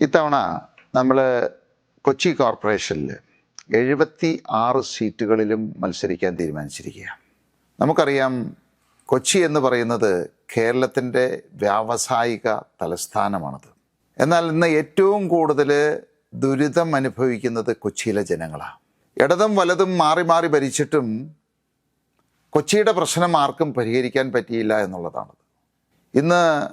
ഇത്തവണ നമ്മൾ കൊച്ചി കോർപ്പറേഷനിൽ എഴുപത്തി ആറ് സീറ്റുകളിലും മത്സരിക്കാൻ തീരുമാനിച്ചിരിക്കുകയാണ്. നമുക്കറിയാം കൊച്ചി എന്ന് പറയുന്നത് കേരളത്തിന്റെ വ്യാവസായിക തലസ്ഥാനമാണത്. എന്നാൽ ഇന്ന് ഏറ്റവും കൂടുതൽ ദുരിതം അനുഭവിക്കുന്നത് കൊച്ചിയിലെ ജനങ്ങളാണ്. ഇടതും വലതും മാറി മാറി ഭരിച്ചിട്ടും കൊച്ചിയുടെ പ്രശ്നം ആർക്കും പരിഹരിക്കാൻ പറ്റിയില്ല എന്നുള്ളതാണത്. ഇന്ന്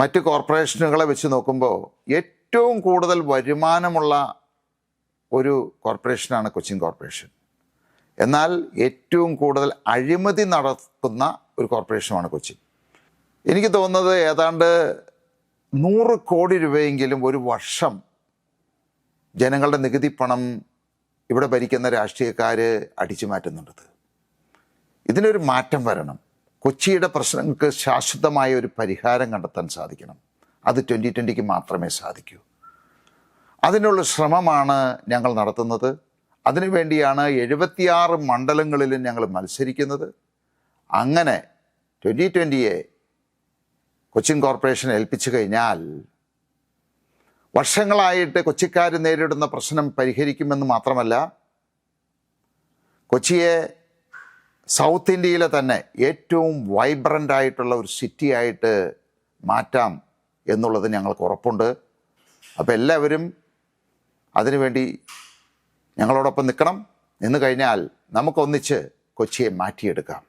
മറ്റ് കോർപ്പറേഷനുകളെ വെച്ച് നോക്കുമ്പോൾ ഏറ്റവും കൂടുതൽ വരുമാനമുള്ള ഒരു കോർപ്പറേഷനാണ് കൊച്ചിൻ കോർപ്പറേഷൻ. എന്നാൽ ഏറ്റവും കൂടുതൽ അഴിമതി നടത്തുന്ന ഒരു കോർപ്പറേഷനുമാണ് കൊച്ചിൻ. എനിക്ക് തോന്നുന്നത് ഏതാണ്ട് നൂറ് കോടി രൂപയെങ്കിലും ഒരു വർഷം ജനങ്ങളുടെ നികുതി പണം ഇവിടെ ഭരിക്കുന്ന രാഷ്ട്രീയക്കാർ അടിച്ചു മാറ്റുന്നുണ്ടത് ഇതിനൊരു മാറ്റം വരണം. കൊച്ചിയുടെ പ്രശ്നങ്ങൾക്ക് ശാശ്വതമായ ഒരു പരിഹാരം കണ്ടെത്താൻ സാധിക്കണം. അത് ട്വന്റി ട്വന്റിക്ക് മാത്രമേ സാധിക്കൂ. അതിനുള്ള ശ്രമമാണ് ഞങ്ങൾ നടത്തുന്നത്. അതിനുവേണ്ടിയാണ് എഴുപത്തിയാറ് മണ്ഡലങ്ങളിലും ഞങ്ങൾ മത്സരിക്കുന്നത്. അങ്ങനെ ട്വന്റി ട്വന്റിയെ കൊച്ചിൻ കോർപ്പറേഷൻ ഏൽപ്പിച്ചു കഴിഞ്ഞാൽ വർഷങ്ങളായിട്ട് കൊച്ചിക്കാർ നേരിടുന്ന പ്രശ്നം പരിഹരിക്കുമെന്ന് മാത്രമല്ല കൊച്ചിയെ സൗത്ത് ഇന്ത്യയിലെ തന്നെ ഏറ്റവും വൈബ്രന്റ് ആയിട്ടുള്ള ഒരു സിറ്റി ആയിട്ട് മാറ്റാം എന്നുള്ളത് ഞങ്ങൾക്ക് ഉറപ്പുണ്ട്. അപ്പോൾ എല്ലാവരും അതിനുവേണ്ടി ഞങ്ങളോടൊപ്പം നിൽക്കണം. നിന്ന് കഴിഞ്ഞാൽ നമുക്കൊന്നിച്ച് കൊച്ചിയെ മാറ്റിയെടുക്കാം.